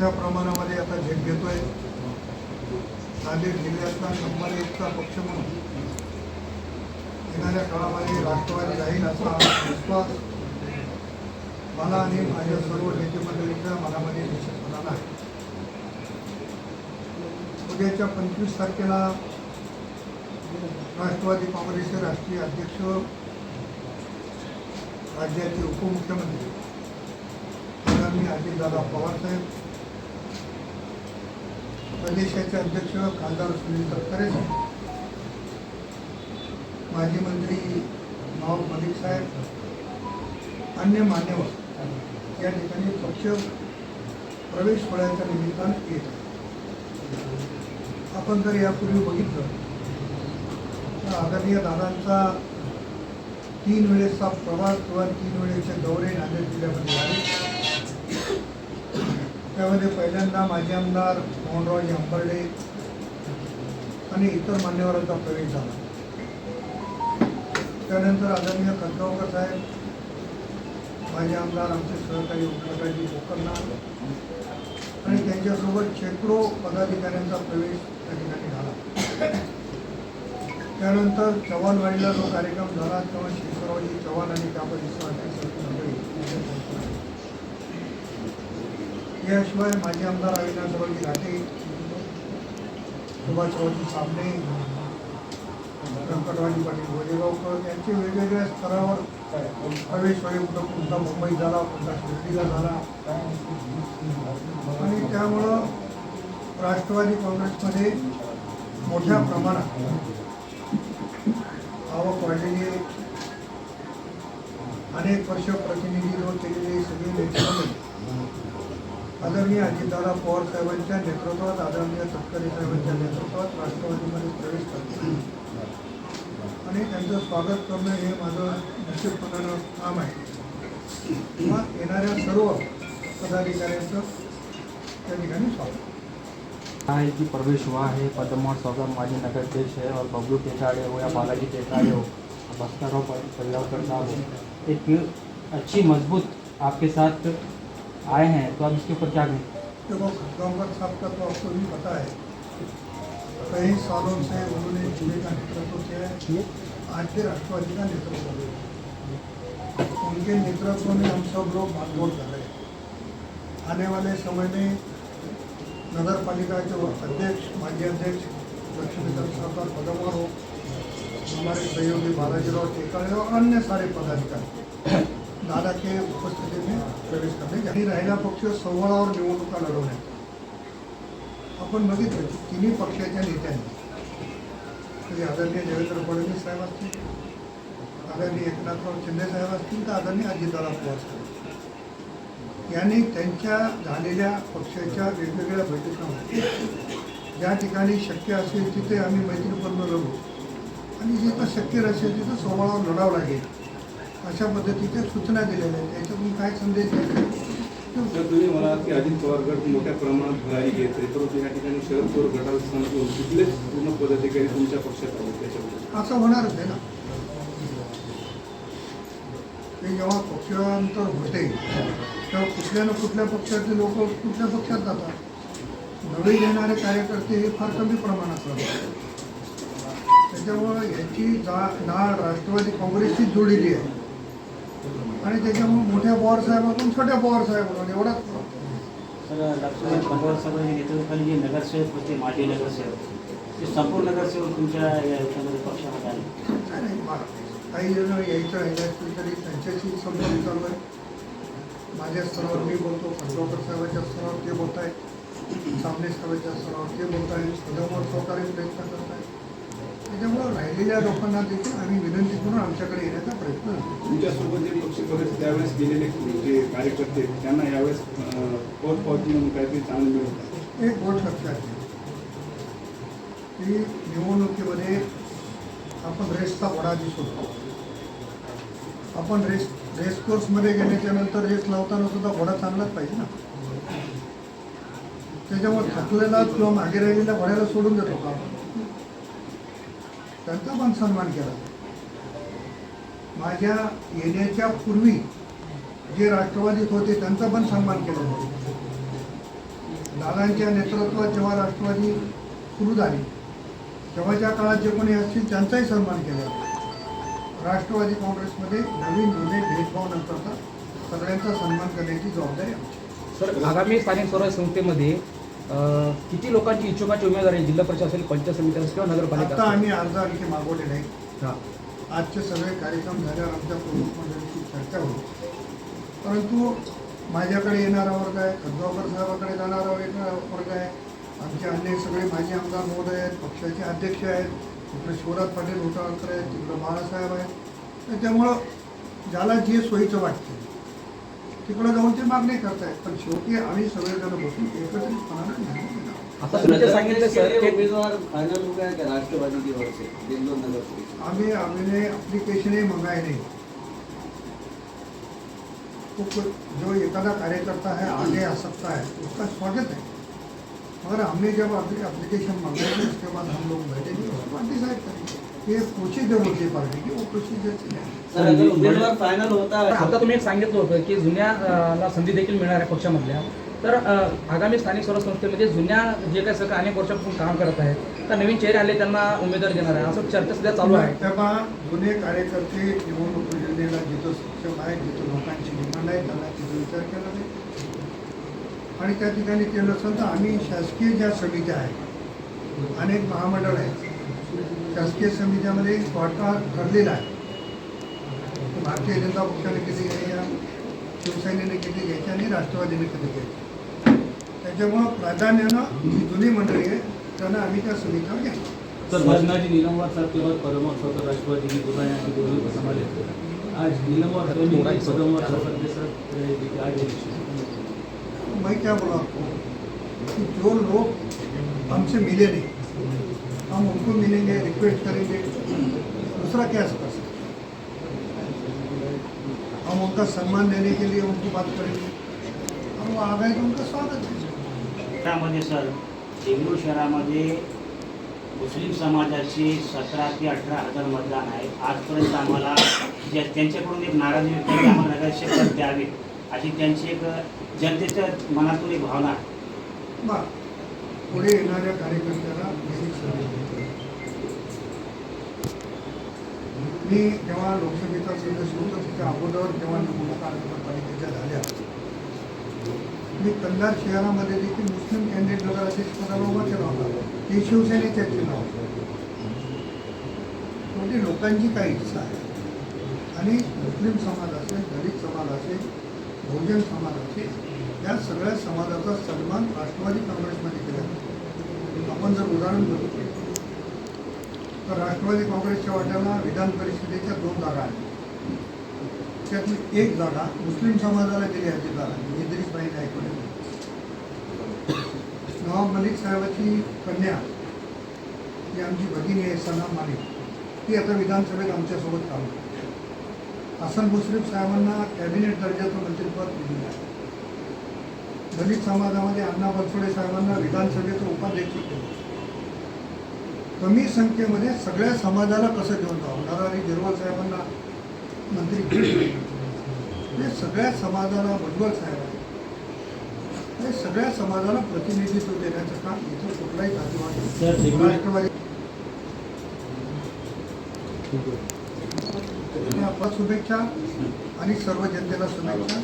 मोठ्या प्रमाणामध्ये आता झेप घेतोय. नांदेड जिल्ह्यातला नंबर एकचा पक्ष म्हणून. येणाऱ्या काळामध्ये राष्ट्रवादी राहील असा विश्वास मला आणि माझ्या सर्व नेते मंडळींच्या मनामध्ये निश्चितपणाला आहे. उद्याच्या पंचवीस तारखेला राष्ट्रवादी काँग्रेसचे राष्ट्रीय अध्यक्ष राज्याचे उपमुख्यमंत्री आदरणीय अजितदादा पवारसाहेब प्रदेशाचे अध्यक्ष खासदार सुनील तटकरे साहेब माजी मंत्री नवाब मलिक साहेब अन्य मान्यवर या ठिकाणी पक्ष प्रवेश सोहळ्याच्या निमित्तानं येत आपण जर यापूर्वी बघितलं तर आदरणीय दादांचा तीन वेळेसचा प्रवास किंवा तीन वेळेचे दौरे नांदेड जिल्ह्यामध्ये झाले. त्यामध्ये पहिल्यांदा माजी आमदार मोहनरावजी हंबर्डे आणि इतर मान्यवरांचा प्रवेश झाला. त्यानंतर आदरणीय खतगावकर साहेब माजी आमदार आमचे सहकारी ओमप्रकाशजी गोकर्णनाथ आणि त्यांच्यासोबत शेकडो पदाधिकाऱ्यांचा प्रवेश त्या ठिकाणी झाला. त्यानंतर चव्हाणवाडीला जो कार्यक्रम झाला तेव्हा शेषरावजी चव्हाण आणि त्या परिसरातील सर्व मंडळी तिथे पोहोचली. याशिवाय माजी आमदार अविनाशरावजी घाटे सुभाषरावजी सामने व्यंकटरावजी पाटील गोरेगावकर यांचे वेगवेगळ्या स्तरावर प्रवेश वेळी कुठं कोणता मुंबईत झाला कोणता शिर्डीला झाला. आणि त्यामुळं राष्ट्रवादी काँग्रेसमध्ये मोठ्या प्रमाणात आवक वाढलेली आहे. अनेक वर्ष प्रतिनिधित्व केलेले सगळे नेते आदरणीय अजितदादा पवार साहेबांच्या नेतृत्वात आदरणीय तटकरे साहेबांच्या नेतृत्वात राष्ट्रवादीमध्ये प्रवेश करतो. आणि त्यांचं स्वागत करणं हे माझं निश्चितपणानं काम आहे. किंवा येणाऱ्या सर्व पदाधिकाऱ्यांचं त्या ठिकाणी स्वागत. है कि प्रवेश हुआ है पद्मोहन सौगर माजी नगराध्यक्ष है और बबलू टेकाड़े हो या बालाजी टेकाड़े हो बस्तर हो परिवार साहब हो एक अच्छी मजबूत आपके साथ आए हैं तो आप इसके ऊपर क्या कहें? देखो खतगांवकर साहब का तो आपको भी पता है कई सालों से उन्होंने ज़िले का नेतृत्व किया है। आज के राष्ट्रवादी का नेतृत्व किया उनके नेतृत्व में हम सब लोग भागदौड़ कर रहे हैं। आने वाले समय में नगर पालिका के अध्यक्ष माजी अध्यक्ष लक्ष्मीधर सरकार पदमवर हो हमारे सहयोगी बालाजीराव टेकाळे और अन्य सारे पदाधिकारी। दादा उपस्थितीने प्रवेश करणे आणि राहिला पक्ष सोहळावर निवडणुका लढवण्यात आपण बघितलं की तिन्ही पक्षाच्या नेत्यांनी म्हणजे आदरणीय देवेंद्र फडणवीस साहेब असतील आदरणीय एकनाथराव शिंदे साहेब असतील तर आदरणीय अजितदादा पवार साहेब यांनी त्यांच्या झालेल्या पक्षाच्या वेगवेगळ्या बैठकांमध्ये ज्या ठिकाणी शक्य असेल तिथे आम्ही मैत्रीपूर्ण लढू आणि जिथं शक्य नसेल तिथं सोहळावर लढावं लागेल. अशा पद्धतीच्या सूचना दिलेल्या आहेत. त्याच्यातून काय संदेश तर तुम्ही मला की अजित पवार गट मोठ्या प्रमाणात भरारी घेते परंतु या ठिकाणी शरद पवार गटाला घेऊन तिथलेच पूर्ण पदाधिकारी तुमच्या पक्षात आले त्याच्याबद्दल. असं होणारच आहे ना? ते जेव्हा पक्षांतर होते तेव्हा कुठल्या ना कुठल्या पक्षातले लोक कुठल्या पक्षात जातात? नवीन येणारे कार्यकर्ते हे फार कमी प्रमाणात राहतात त्याच्यामुळं याची जा नाळ राष्ट्रवादी काँग्रेसची जोडलेली आहे. आणि त्याच्यामुळे मोठ्या पवार साहेबाकडून छोट्या पवार साहेबाकडून एवढाच फरक. सर लक्ष्मण पटवार साहेबांच्या नेतृत्वाखाली जे नगरसेवक होते माजी नगरसेवक ते संपूर्ण नगरसेवक तुमच्या या याच्यामध्ये पक्षामध्ये आले. नाही नाही मा- काही जण यायचं राहिले असतील तरी त्यांच्याशी संपर्क चालू आहे. माझ्या स्तरावर मी बोलतो खंडोकर साहेबाच्या स्तरावर ते बोलत आहेत सामने साहेबाच्या स्तरावर ते बोलत आहेत सदोमर सहकारी प्रयत्न करत आहेत त्याच्यामुळं राहिलेल्या लोकांना देखील आम्ही विनंती करून आमच्याकडे येण्याचा प्रयत्न. तुमच्यासोबत जे पक्ष प्रवेश त्यावेळेस गेलेले जे कार्यकर्ते त्यांना यावेळेस अं, पोचपावती म्हणून काहीतरी चांगलं मिळतं एक गोष्ट लक्षात की निवडणुकीमध्ये आपण रेसचा घोडा दिसतो. आपण रेस रेस कोर्समध्ये गेल्याच्यानंतर रेस लावताना सुद्धा घोडा चांगलाच पाहिजे ना. त्याच्यामुळे थकलेला किंवा मागे राहिलेल्या घोड्याला सोडून देतो का आपण. त्यांचा पण सन्मान केला. माझ्या येण्याच्या पूर्वी जे राष्ट्रवादीत होते त्यांचा पण सन्मान केला. जातो दादांच्या नेतृत्वात जेव्हा राष्ट्रवादी सुरू झाली तेव्हाच्या काळात जे कोणी असतील त्यांचाही सन्मान केला. राष्ट्रवादी काँग्रेसमध्ये नवीन जुने भेदभाव न करता सगळ्यांचा सन्मान करण्याची जबाबदारी आमची. सर आगामी स्थानिक स्वराज्य संस्थेमध्ये किती लोकांची इच्छुकाची उमेदवार आहे? जिल्हा परिषद असेल पंचायत समिती असेल किंवा नगरपालिका आता? आम्ही अर्ज आणखी मागवले नाही आजचे सगळे कार्यक्रम झाल्यावर आमच्या प्रमुख मंडळीची चर्चा होईल. परंतु माझ्याकडे येणारा वर्ग आहे खदगावकर साहेबाकडे जाणारा वेगळा वर्ग आहे. आमचे अन्य सगळे माजी आमदार महोदय आहेत पक्षाचे अध्यक्ष आहेत. इकडे शिवराज पाटील होटाळकर आहेत तिकडं बाळासाहेब आहेत. त्याच्यामुळं ज्याला जे सोयीचं वाटतं तिकडं जाऊन ते मागणी करतायत. पण शेवटी आम्ही सगळेजण बसून एकत्रितपणानं निर्णय घेणार आता तुम्ही जे सांगितलं सर के उम्मीदवार फाइनल हो. गया क्या राष्ट्रवादी की? ओर से बेंगलोर नगर परिषद अभी हमने एप्लीकेशन ही मंगाए नहीं तो जो एखादा कार्यकर्ता है आगे आ सकता है उसका स्वागत है मगर हमने जब अपनी एप्लीकेशन मंगाई उसके बाद हम लोग बैठेंगे बाद डिसाइड करेंगे ये प्रोसीजर होती है पार्टी की वो प्रोसीजर चलेगा सर अगर उम्मीदवार फाइनल होता. है आता तुम्ही एक सांगितलं होतं की जुन्या अ, ला संधी देखील मिळणार आहे पक्षामधल्या. तर आगामी स्थानिक स्वराज्य संस्थेमध्ये जुन्या जे काही सगळं अनेक वर्षापासून काम करत आहेत तर नवीन चेहरे आले त्यांना उमेदवार देणार आहे. असं चर्चा सध्या चालू आहे. तेव्हा जुने कार्यकर्ते निवडणूक योजनेला जिथं सक्षम आहेत जिथं लोकांची डिमांड आहे त्यांना तिथं विचार केला जाईल आणि त्या ठिकाणी केलं असेल तर आम्ही शासकीय ज्या समित्या आहेत अनेक महामंडळ आहेत शासकीय समित्यामध्ये वाटा ठरलेला आहे. भारतीय जनता पक्षाने किती घ्यायच्या शिवसेनेने किती घ्यायच्या आणि राष्ट्रवादीने किती घ्यायच्या त्याच्यामुळं प्राधान्यानं जी जुनी मंडळी आहे त्यांना आम्ही त्या समित्यावर घ्यायचं सर भजनाजी नीलमवार साहब के बाद पदमवार साहब राष्ट्रवादी की दुकान यहाँ की दोनों को संभाले आज नीलमवार साहब. ने पदमवार मैं क्या बोला आपको कि जो लोग हमसे मिले नहीं हम उनको मिलेंगे रिक्वेस्ट करेंगे. दूसरा क्या कर सकते हम उनका सम्मान देने के लिए उनकी बात करेंगे। और वो आ गए तो उनका स्वागत है। त्यामध्ये सर देगलूर शहरामध्ये मुस्लिम समाजाचे सतरा ते अठरा हजार मतदान आहे. आजपर्यंत आम्हाला ज्या त्यांच्याकडून एक नाराजी व्यक्त केली, आम्हाला नगरसेवक पद द्यावे अशी त्यांची एक जनतेच्या मनातून एक भावना आहे. पुढे येणाऱ्या कार्यकर्त्याला संधी देतो. मी जेव्हा लोकसभेचा सदस्य सुरू त्याच्या अगोदर जेव्हा निवडणुका नगरपालिकेच्या झाल्या. मी कंधार शहरामध्ये देखील मुस्लिम कॅन्डिडेट नगराध्यक्ष पदाला उभा केला होता. ते शिवसेनेच्या नाव म्हणजे लोकांची काय इच्छा आहे. आणि मुस्लिम समाज असेल दलित समाज असेल बहुजन समाज असेल या सगळ्या समाजाचा सन्मान राष्ट्रवादी काँग्रेसमध्ये केला आपण जर उदाहरण बघितलं तर राष्ट्रवादी काँग्रेसच्या वाट्याला विधान परिषदेच्या दोन जागा आहेत. त्यातली एक जागा मुस्लिम समाजाला दिली आहे ती जागा. इद्रिसबाई नायकवडे नवाब मलिक साहेबाची कन्या जी आमची भगिनी आहे सना मालिक. ती आता विधानसभेत आमच्यासोबत काम करते. हसन मुश्रीफ साहेबांना कॅबिनेट दर्जाचं मंत्रिपद दिलेलं आहे. दलित समाजामध्ये अण्णा बनसोडे साहेबांना विधानसभेचं उपाध्यक्ष केलं कमी संख्येमध्ये सगळ्या समाजाला कसं घेऊन जावं नरहरी गिरवल साहेबांना मंत्री. हे सगळ्या समाजाला भुजबळ साहेब आहे हे सगळ्या समाजाला प्रतिनिधित्व देण्याचं काम इथं कुठलाही सर, जातीवाद. राष्ट्रवादी आपला शुभेच्छा आणि सर्व जनतेला शुभेच्छा